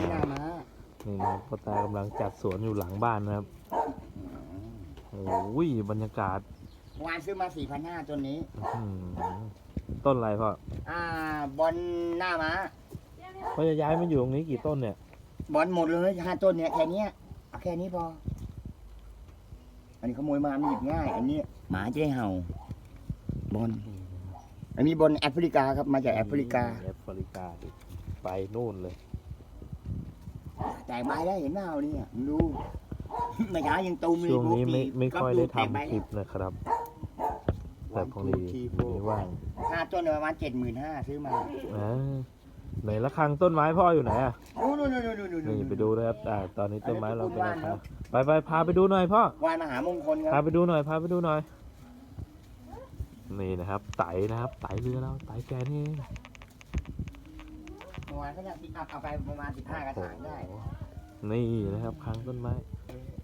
นี่หน้าม้านี่นะครับพ่อตากำลังจัดสวนอยู่หลังบ้านนะครับโอ้ยบรรยากาศเมื่อวานซื้อมาสี่พันห้าต้นนี้ อื้อหือต้นอะไรพ่ออ่า บอลหน้าม้าพ่อจะย้ายมาอยู่ตรงนี้กี่ต้นเนี่ยบอลหมดเลยห้าต้นเนี่ยแค่เนี้ยเอาแค่นี้พอ อันนี้ขโมยมามันหยิบง่าย อันนี้หมาจะได้เห่า บอลอันนี้บอลแอฟริกาครับมาจากแอฟริกา แอฟริกาอีกไปนู่นเลย แตกใบได้เห็นเปล่าเนี่ยมึงดูไม่ช้ายังตูมเลยช่วงนี้ไม่ปกติไม่ค่อยได้ก็ปลูกแตกใบทำคลิปนะครับ แต่พอดีทีโฟมีว่างห้าต้นเนี่ยประมาณเจ็ดหมื่นห้าซื้อมาอ่าไหนละครังต้นไม้พ่ออยู่ไหนอะโอ้นู่นนู่นนู่นนู่นนี่ไปดูนะครับอ่าตอนนี้ต้นไม้เราเป็นอัรานนี้คาต้นไปไปพาไปดูหน่อยพ่อวานมหามงคลคพารับไปดูหน่อยพาไปดูหน่อย นี่นะครับไตนะครับไตเรือเราไตแกนี่ เองเมื่อวานเขาจะปิกอัพเอาไปประมาณสิบห้ากระโอ้ถางได้โหนี่นะครับครั้งต้นไม้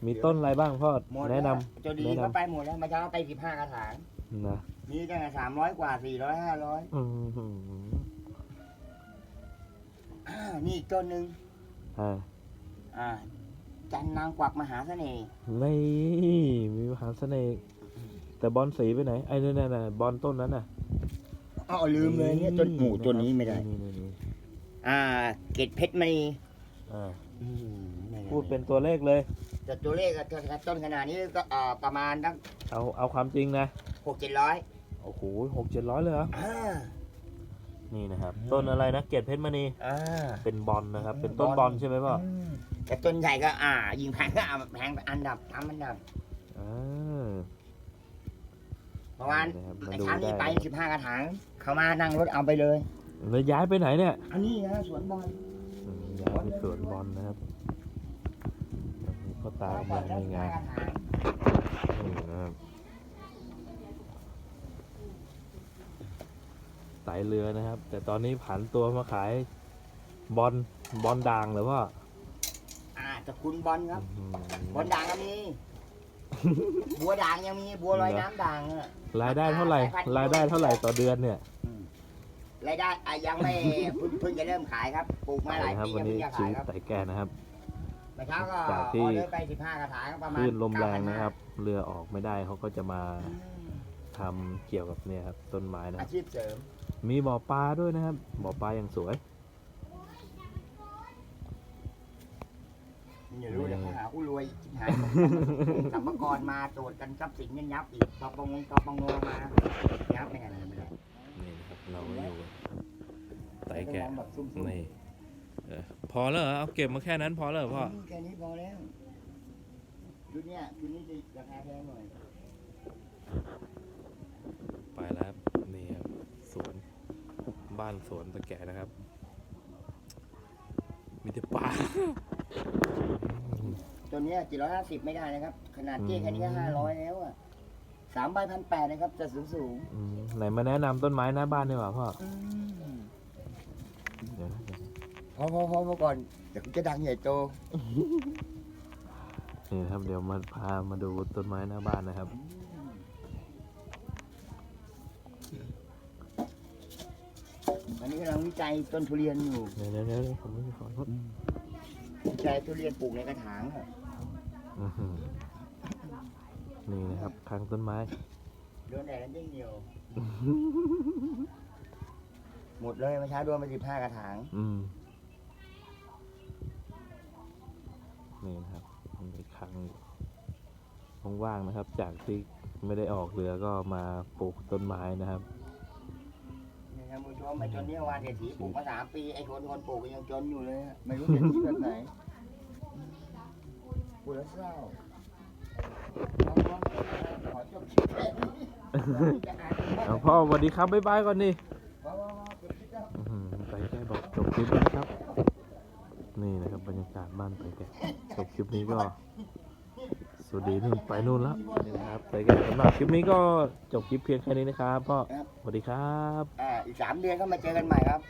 มีต้นอะไรบ้างพ่อหมดแนะนจะดีแนะนำเขาไปหมดแล้วมาเช้าไปสิบห้ากระถางำนะมีตั้งแต่สามร้อยกว่าสี่ร้อยห้าร้อยอือหือนี่อีกต้นหนึ่งอ่าอ่า จันนางกวักมหาเสน่ห์นี่มีมหาเสน่ห์แต่บอลสีไปไหนไอ้นั่นน่ะบอลต้นนั้นน่ะอ๋อลืมเลยเนี่ยต้นหมู่ต้นนี้ไม่ได้นี่นี่นี่ อ่า เกตเพชรมณีอ่าอืมไม่ไพูดเป็นตัวเลขเลย แต่ตัวเลขอะต้นขนาดนี้ก็อ่าประมาณตั้งเอาเอาความจริงนะ หกเจ็ดร้อยโอ้โหหกเจ็ดร้อยเลยเหรอ อ่า นี่นะครับต้นอะไรนะ เกตเพชรมณี อ่า เป็นบอลนะครับ เป็นต้นบอลใช่ไหมพ่อมแต่ต้นใหญ่ก็อ่า ยิงแพงก็เอาแพงไปอันดับทำอันดับอ่าเมื่อวานนะครับมาไอ้ดูชั้นนี้ได้ไปสิบห้ากระถางเขามานั่งรถเอาไปเลย แล้วย้ายไปไหนเนี่ยอันนี้นะสวนบอลอืมย้ายไปสวนบอลนะครับอันนี้พ่อตากำลังในงานนี่นะครับไตเรือนะครับ แต่ตอนนี้ผันตัวมาขายบอลบอลด่างเหรือว่าอ่าตระคุณบอลครับอื้อหืบอลด่างก็มี บัวด่างยังมีบัวลอยน้ำด่างอะรายได้เท่าไหร่รายได้เท่าไหร่ต่อเดือนเนี่ย รายได้อะยังไม่เพิ่งเพิ่งจะเริ่มขายครับปลูกมาหลายนะครับปีวัยันงไม่นี้อยากชีขายวิตครับไตแก่นะครับ เมื่อเช้าก็จากอที่อเดอร์ไปสิบห้ากระถางประมาณคลื่นลมแรง9,500นะครับ เรือออกไม่ได้เขาก็จะมาอืมทำเกี่ยวกับเนี่ยครับต้นไม้นะคอารับชีพเสริมมีบ่อปลาด้วยนะครับ บ่อปลาอย่างสวย อย่ารู้เดี๋ยวเขาหาผู้รวยชิบหายสัมภากรมาตรวจกันทรัพย์สินกันยับอีกปปงปปงมายับไม่ได้ไม่ได้นี่นะครับ เราก็อยู่ไตแกะต้องมองแบบซุ่มๆนี่เออพอแล้วเหรอเอาเก็บมาแค่นั้นพอแล้วเหรอพ่อ แค่นี้พอแล้วชุดเนี้ยชุดนี้จะราคาแพงหน่อยไปแล้วครับนี่ครับสวนบ้านสวนตะแกะนะครับ มีแต่ป่าตัวเนี้ยเจ็ดร้อยห้าสิบไม่ได้นะครับ ขนาดเจ๊อืมแค่นี้ก็ห้าร้อยแล้วอะ สามใบพันแปดนะครับจะสูงสูงอืมไหนมาแนะนำต้นไม้หน้าบ้านดีกว่าพ่อๆอืมเดี๋ยวนะเดี๋ยวนะพอพอพอพอก่อนเดี๋ยวจะดังใหญ่โตนี่นะครับเดี๋ยวมาพามาดูต้นไม้หน้าบ้านนะครับอันนี้กำลังวิจัยต้นทุเรียนอยู่เดี๋ยวเดี๋ยวเดี๋ยวผมไม่ขอโทษวิจัยทุเรียนปลูกในกระถางอะอื้อหือ นี่นะครับข้างต้นไม้ โดนแดดแล้วยิ่งเหนียว หมดเลยเมื่อเช้าโดนไปสิบห้ากระถาง อืมนี่นะครับมันเป็นครั้งว่างๆนะครับ จากที่ไม่ได้ออกเรือก็มาปลูกต้นไม้นะครับ นี่ครับผู้ชมไอ้จนเนี้ยวานเศรษฐีปลูกมาสามปีไอ้คนคนปลูกก็ยังจนอยู่เลยอะไม่รู้เศรษฐีแบบไหนพูดแล้วเศร้า เอาพ่อสวัสดีครับบ๊ายบายก่อนดิว้าวว้าวว้าวจบคลิปแล้วอื้อหือไปแก้บอกจบคลิปแล้วนะครับ นี่นะครับบรรยากาศบ้านไปแกจบคลิปนี้ก็สวัสดีนู่นไปนู่นแล้วนี่นะครับไปแกสำหรับคลิปนี้ก็จบคลิปเพียงแค่นี้นะครับพ่อสวัสดีครับอ่าอีกสามเดือนก็มาเจอกันใหม่ครับ